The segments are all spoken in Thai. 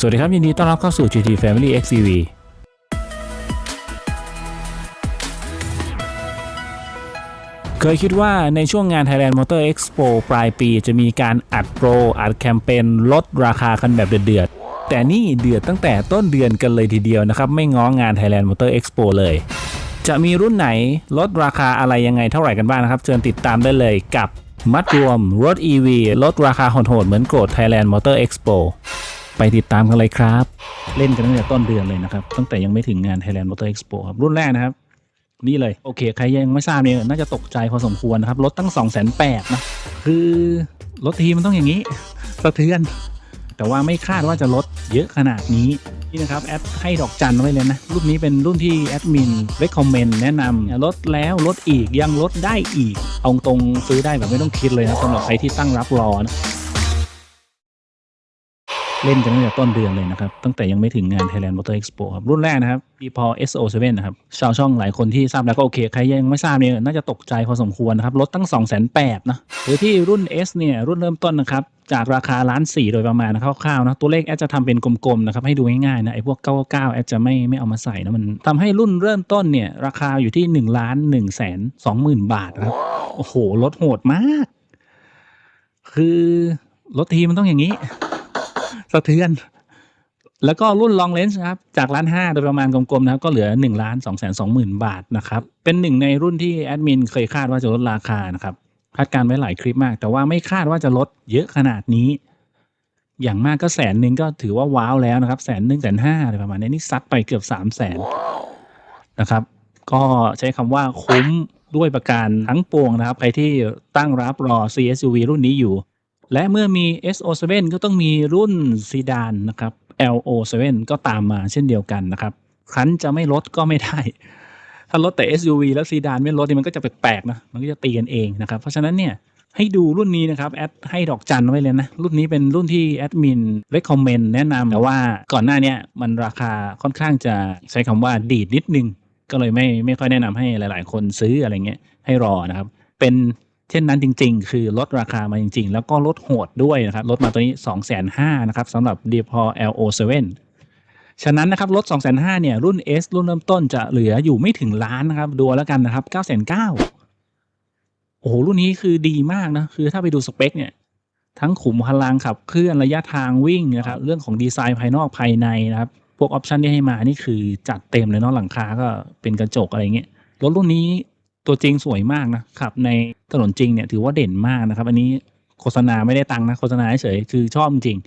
สวัสดีครับ ยินดีต้อนรับเข้าสู่ GT Family XCV เคยคิดว่าในช่วงงาน Thailand Motor Expo ปลายปีจะมีการอัดโปร อัดแคมเปญลดราคากันแบบเดือดๆ แต่นี่เดือดตั้งแต่ต้นเดือนกันเลยทีเดียวนะครับ ไม่ง้องาน Thailand Motor Expo เลย จะมีรุ่นไหนลดราคาอะไรยังไงเท่าไหร่กันบ้างนะครับ เชิญติดตามได้เลยกับมัดรวมรถ EV ลดราคาโหดๆเหมือนโกรธ Thailand Motor Expo ไปติดตามกันเลยครับ เล่นกันตั้งแต่ต้นเดือนเลยนะครับ ตั้งแต่ยังไม่ถึงงาน Thailand Motor Expo ครับ รุ่นแรกนะครับ นี่เลย โอเค ใครยังไม่ทราบเนี่ยน่าจะตกใจพอสมควรนะครับ รถตั้ง 2 8 0 0 0นะ คือรถทีมันต้องอย่างนี้ สะเทือน แต่ว่าไม่คาดว่าจะลดเยอะขนาดนี้นี่นะครับแอดให้ดอกจันไว้เลยนะ รุ่นนี้เป็นรุ่นที่แอดมิน recommend แนะนำลดแล้วลดอีกยังลดได้อีก เอาตรงซื้อได้แบบไม่ต้องคิดเลยนะสำหรับใครที่ตั้งรับรอนะ เล่นกันตั้งแต่ต้นเดือนเลยนะครับ ตั้งแต่ยังไม่ถึงงาน Thailand Motor Expo ครับ รุ่นแรกนะครับ e p o SO7 นะครับ ชาวช่องหลายคนที่ทราบแล้วก็โอเค ใครยังไม่ทราบเนี่ยน่าจะตกใจพอสมควรนะครับรถตั้ง 2 8 0 0 0นะหรือที่รุ่น S เนี่ย รุ่นเริ่มต้นนะครับ จากราคาล้านสี่โดยประมาณนะคร่าวๆนะ ตัวเลขแอดจะทำเป็นกลมๆนะครับ ให้ดูง่ายๆนะ ไอ้พวก 99 แอดจะไม่ไม่เอามาใส่นะ มันทำให้รุ่นเริ่มต้นเนี่ยราคาอยู่ที่1ล้าน1แสน2หมื่นบาทนะครับ โอ้โหรถโหดมาก คือรถทีมันต้องอย่างนี้ะเทือน แล้วก็รุ่น long range นะครับ จากล้านห้าโดยประมาณกลมๆนะครับ ก็เหลือ1ล้าน2แสน2หมื่นบาทนะครับ เป็นหนึ่งในรุ่นที่แอดมินเคยคาดว่าจะลดราคานะครับคาดการณ์ไว้หลายคลิปมาก แต่ว่าไม่คาดว่าจะลดเยอะขนาดนี้ อย่างมากก็แสนหนึ่งก็ถือว่าว้าวแล้วนะครับแสนหนึ่งแสนห้าอะไรประมาณนี้นี่ซัดไปเกือบสามแสนนะครับ ก็ใช้คำว่าคุ้มด้วยประการทั้งปวงนะครับ ใครที่ตั้งรับรอ CSUV รุ่นนี้อยู่ และเมื่อมี SO7 ก็ต้องมีรุ่นซีดานนะครับ LO7 ก็ตามมาเช่นเดียวกันนะครับคันจะไม่ลดก็ไม่ได้ ถ้าลดแต่ SUV แล้วซีดานไม่ลดนี่มันก็จะแปลกๆนะมันก็จะตีกันเองนะครับ เพราะฉะนั้นเนี่ยให้ดูรุ่นนี้นะครับแอดให้ดอกจันไว้เลยนะ รุ่นนี้เป็นรุ่นที่แอดมิน recommend แนะนำแต่ว่าก่อนหน้านี้มันราคาค่อนข้างจะใช้คำว่าดีดนิดนึง ก็เลยไม่ไม่ค่อยแนะนำให้หลาย ๆ คนซื้ออะไรเงี้ยให้รอนะครับ เป็น เช่นนั้นจริง ๆ คือลดราคามาจริง ๆ แล้วก็ลดโหดด้วยนะครับ ลดมาตัวนี้ 2 5 0 0 0 0นะครับสำหรับ d e p o LO7 ฉะนั้นนะครับลด 2 5 0 0 0เนี่ยรุ่น S รุ่นเริ่มต้นจะเหลืออยู่ไม่ถึงล้านนะครับ ดูแล้วกันนะครับ 9 9 0 0 0โอ้โห รุ่นนี้คือดีมากนะ คือถ้าไปดูสเปคเนี่ย ทั้งขุมพลังขับเคลื่อนระยะทางวิ่งนะครับ เรื่องของดีไซน์ภายนอกภายในนะครับ พวกออปชันที่ให้มานี่คือจัดเต็มเลยเนาะหลังคาก็เป็นกระจกอะไรเงี้ยรถรุ่นนี้ ตัวจริงสวยมากนะขับ ในถนนจริงเนี่ยถือว่าเด่นมากนะครับ อันนี้โฆษณาไม่ได้ตังค์นะโฆษณาเฉยคือชอบจริง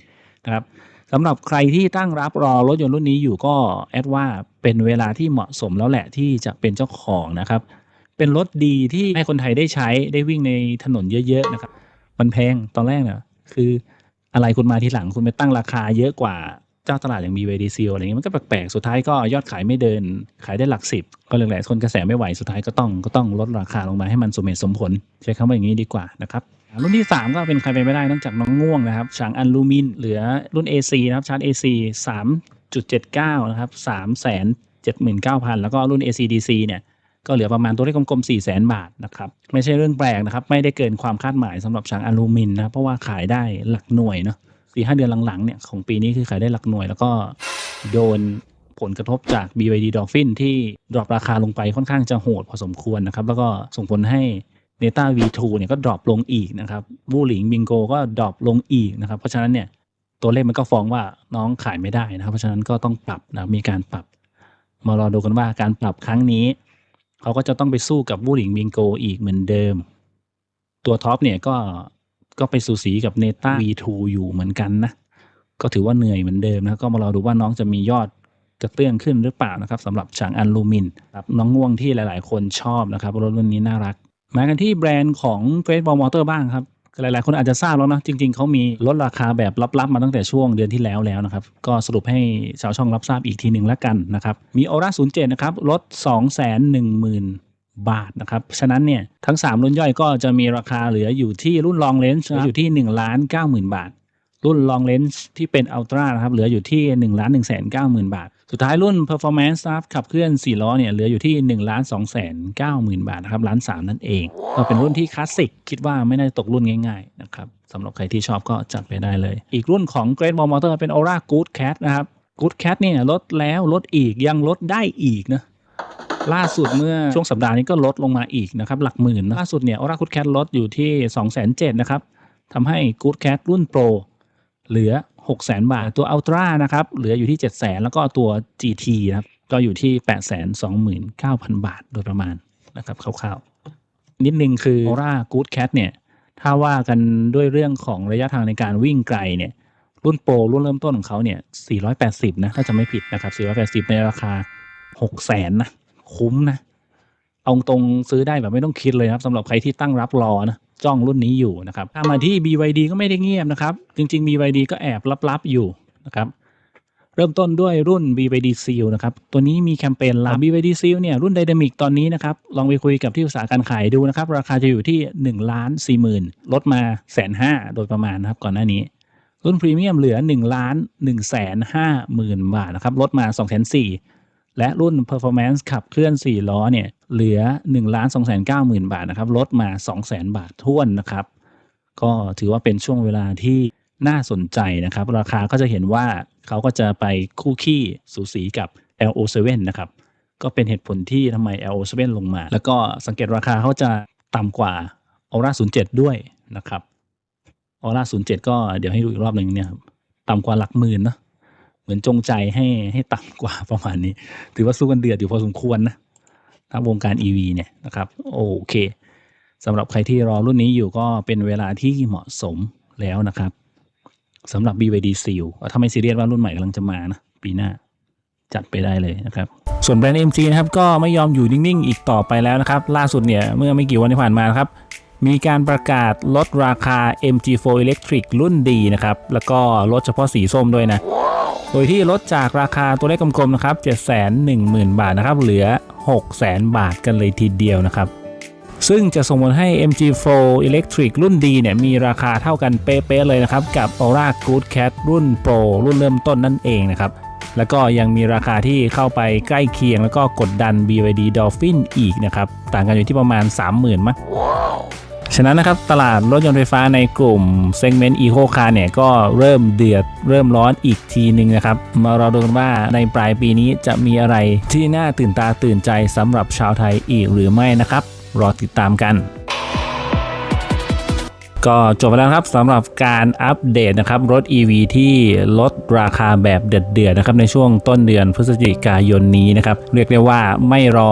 นะครับสำหรับใครที่ตั้งรับรอรถยนต์รุ่นนี้อยู่ก็แอดว่าเป็นเวลาที่เหมาะสมแล้วแหละที่จะเป็นเจ้าของนะครับ เป็นรถดีที่ให้คนไทยได้ใช้ได้วิ่งในถนนเยอะๆนะครับ มันแพงตอนแรกเนี่ยคืออะไรคุณมาทีหลังคุณไปตั้งราคาเยอะกว่า เจ้าตลาดอย่าง BYD Seal อะไรเงี้ยมันก็แปลกๆ สุดท้ายก็ยอดขายไม่เดิน ขายได้หลักสิบ ก็เลยหลายคนกระแสไม่ไหว สุดท้ายก็ต้องก็ต้องลดราคาลงมาให้มันสมเหตุสมผล ใช้คำว่าอย่างนี้ดีกว่านะครับรุ่นที่ 3 ก็เป็นใครไปไม่ได้นอกจากน้องง่วงนะครับฉางอันลูมิน เหลือรุ่น AC นะครับชาร์จ AC 3.79 นะครับ 379,000 แล้วก็รุ่น ACDC เนี่ยก็เหลือประมาณตัวเลขกลมๆ 4 0 0 0 0 บาทนะครับ ไม่ใช่เรื่องแปลกนะครับ ไม่ได้เกินความคาดหมายสำหรับช้างอลูมินนะ เพราะว่าขายได้หลักหน่วยเนาะ สี่ห้าเดือนหลังๆเนี่ยของปีนี้คือขายได้หลักหน่วย แล้วก็โดนผลกระทบจาก BYD Dolphin ที่ดรอปราคาลงไปค่อนข้างจะโหดพอสมควรนะครับ แล้วก็ส่งผลให้ Neta V2 เนี่ยก็ดรอปลงอีกนะครับบูหลิงบิงโกก็ดรอปลงอีกนะครับ เพราะฉะนั้นเนี่ยตัวเลขมันก็ฟ้องว่าน้องขายไม่ได้นะครับ เพราะฉะนั้นก็ต้องปรับนะมีการปรับ มารอดูกันว่าการปรับครั้งนี้ เขาก็จะต้องไปสู้กับบูหลิงบิงโกอีกเหมือนเดิม ตัวท็อปเนี่ยก็ ก็ไปสูสีกับเนต้า V2 อยู่เหมือนกันนะ ก็ถือว่าเหนื่อยเหมือนเดิมนะ ก็มารอดูว่าน้องจะมียอดกระเตื้องขึ้นหรือเปล่านะครับสำหรับฉางอันลูมินครับน้องง่วงที่หลาย ๆ คนชอบนะครับรถรุ่นนี้น่ารัก มากันที่แบรนด์ของ Great Wall Motor บ้างครับหลาย ๆ คนอาจจะทราบแล้วนะ จริง ๆ เขามีลดราคาแบบลับ ๆ มาตั้งแต่ช่วงเดือนที่แล้วแล้วนะครับ ก็สรุปให้ชาวช่องรับทราบอีกทีหนึ่งแล้วกันนะครับ มี Aura 07 นะครับ ลด 210,000 บาทนะครับ ฉะนั้นเนี่ยทั้ง 3 รุ่นย่อยก็จะมีราคาเหลืออยู่ที่รุ่น Long Range นะครับอยู่ที่1ล้าน90,000 บาท รุ่น Long Range ที่เป็น Ultra นะครับเหลืออยู่ที่1ล้าน1 9 0 0 0 0 บาท สุดท้ายรุ่น Performance นะครับขับเคลื่อน 4 ล้อเนี่ยเหลืออยู่ที่1ล้าน2 9 0 0 0 0 บาทนะครับล้าน3นั่นเอง ก็เป็นรุ่นที่คลาสสิกคิดว่าไม่น่าตกรุ่นง่ายๆนะครับสำหรับใครที่ชอบก็จัดไปได้เลย อีกรุ่นของ Great Wall Motor เป็น Aura Good Cat นะครับ Good Cat เนี่ยลดแล้วลดอีกยังลดได้อีกนะ ล่าสุดเมื่อช่วงสัปดาห์นี้ก็ลดลงมาอีกนะครับ หลักหมื่นนะล่าสุดเนี่ย Aura Good Cat ลดอยู่ที่2 7 0 0 0นเนะครับทำให้ Good Cat รุ่น Pro เหลือ 600,000บาท ตัว Ultra นะครับ เหลืออยู่ที่ 700,000แล้วก็ตัว GT นะครับ ก็อยู่ที่ 829,000 บาทโดยประมาณนะครับคร่าวๆ นิดนึงคือ Aura Good Cat เนี่ย ถ้าว่ากันด้วยเรื่องของระยะทางในการวิ่งไกลเนี่ย รุ่นโปรรุ่นเริ่มต้นของเขาเนี่ย 480 นะ ถ้าจะไม่ผิดนะครับ 480 ในราคา 600,000นะ คุ้มนะ เอาตรงซื้อได้แบบไม่ต้องคิดเลยนะครับสำหรับใครที่ตั้งรับรอนะจ้องรุ่นนี้อยู่นะครับถ้ามาที่ BYD ก็ไม่ได้เงียบนะครับ จริง ๆ BYD ก็แอบลับๆอยู่นะครับเริ่มต้นด้วยรุ่น BYD Seal นะครับ ตัวนี้มีแคมเปญลับ BYD Seal เนี่ยรุ่น Dynamic ตอนนี้นะครับ ลองไปคุยกับที่ปรึกษาการขายดูนะครับ ราคาจะอยู่ที่ 1 ล้าน4หมื่นลดมาแสนห้าโดยประมาณนะครับ ก่อนหน้านี้ รุ่นพรีเมียมเหลือ 1 ล้าน1แสน5หมื่นบาทนะครับ ลดมา2แสน4 และรุ่น Performance ขับเคลื่อน 4 ล้อเนี่ยเหลือ1ล้าน2แสน9หมื่นบาทนะครับลดมา2แสนบาทท้วนนะครับ ก็ถือว่าเป็นช่วงเวลาที่น่าสนใจนะครับ ราคาก็จะเห็นว่าเขาก็จะไปคู่ขี้สูสีกับ LO7 นะครับ ก็เป็นเหตุผลที่ทำไม LO7 ลงมา แล้วก็สังเกตราคาเขาจะต่ำกว่า Aura 07 ด้วยนะครับ Aura 07 ก็เดี๋ยวให้ดูอีกรอบหนึ่งเนี่ยต่ำกว่าหลักหมื่นนะ มือนจงใจให้ให้ต่ำกว่าประมาณนี้ ถือว่าสู้กันเดือดอยู่พอสมควรนะถ้าวงการ EV เนี่ยนะครับ โอเคสำหรับใครที่รอรุ่นนี้อยู่ก็เป็นเวลาที่เหมาะสมแล้วนะครับสำหรับ BYD Seal ถ้าไม่ซีเรียสว่ารุ่นใหม่กำลังจะมานะปีหน้าจัดไปได้เลยนะครับ ส่วนแบรนด์ MG นะครับก็ไม่ยอมอยู่นิ่ง ๆ อีกต่อไปแล้วนะครับ ล่าสุดเนี่ยเมื่อไม่กี่วันที่ผ่านมานครับ มีการประกาศลดราคา MG4 Electric รุ่นดีนะครับ แล้วก็ลดเฉพาะสีส้มด้วยนะ โดยที่ลดจากราคาตัวเลขกลมๆนะครับ710,000 บาทนะครับ เหลือ 600,000 บาทกันเลยทีเดียวนะครับ ซึ่งจะส่งผลให้ MG4 Electric รุ่นดีเนี่ยมีราคาเท่ากันเป๊ะๆเลยนะครับ กับ Aura Good Cat รุ่น Pro รุ่นเริ่มต้นนั่นเองนะครับ แล้วก็ยังมีราคาที่เข้าไปใกล้เคียงแล้วก็กดดัน BYD Dolphin อีกนะครับ ต่างกันอยู่ที่ประมาณ 30,000มั้ง ฉะนั้นนะครับตลาดรถยนต์ไฟฟ้าในกลุ่ม Segment Eco Car เนี่ยก็เริ่มเดือดเริ่มร้อนอีกทีหนึ่งนะครับ มารอดูกันว่าในปลายปีนี้จะมีอะไรที่น่าตื่นตาตื่นใจสำหรับชาวไทยอีกหรือไม่นะครับ รอติดตามกันก็จบไปแล้วครับสำหรับการอัปเดตนะครับรถ EV ที่ลดราคาแบบเดือดๆนะครับในช่วงต้นเดือนพฤศจิกายนนี้นะครับ เรียกได้ว่าไม่รอ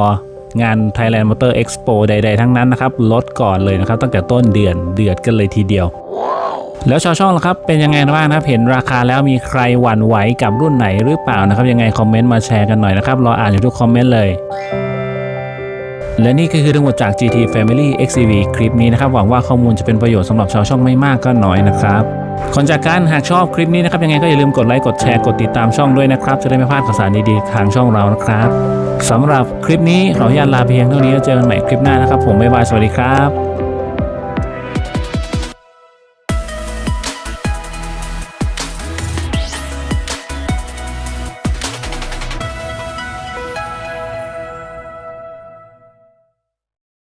งาน Thailand Motor Expo ใดๆทั้งนั้นนะครับลดก่อนเลยนะครับตั้งแต่ต้นเดือนเดือดกันเลยทีเดียวแล้วชาวช่องล่ะครับ เป็นยังไงบ้างนะครับ เห็นราคาแล้วมีใครหวั่นไหวกับรุ่นไหนหรือเปล่านะครับ ยังไงคอมเมนต์มาแชร์กันหน่อยนะครับ รออ่านอยู่ทุกคอมเมนต์เลย และนี่ก็คือทั้งหมดจาก GT Family XCV คลิปนี้นะครับ หวังว่าข้อมูลจะเป็นประโยชน์สำหรับชาวช่องไม่มากก็น้อยนะครับก่อนจากกันหากชอบคลิปนี้นะครับ ยังไงก็อย่าลืมกดไลค์กดแชร์กดติดตามช่องด้วยนะครับ จะได้ไม่พลาดข่าวสารดีๆทางช่องเรานะครับ สำหรับคลิปนี้ขออนุญาตลาเพียงเท่านี้แล้วเจอกันใหม่คลิปหน้านะครับ ผมบ๊ายบายสวัสดีครับ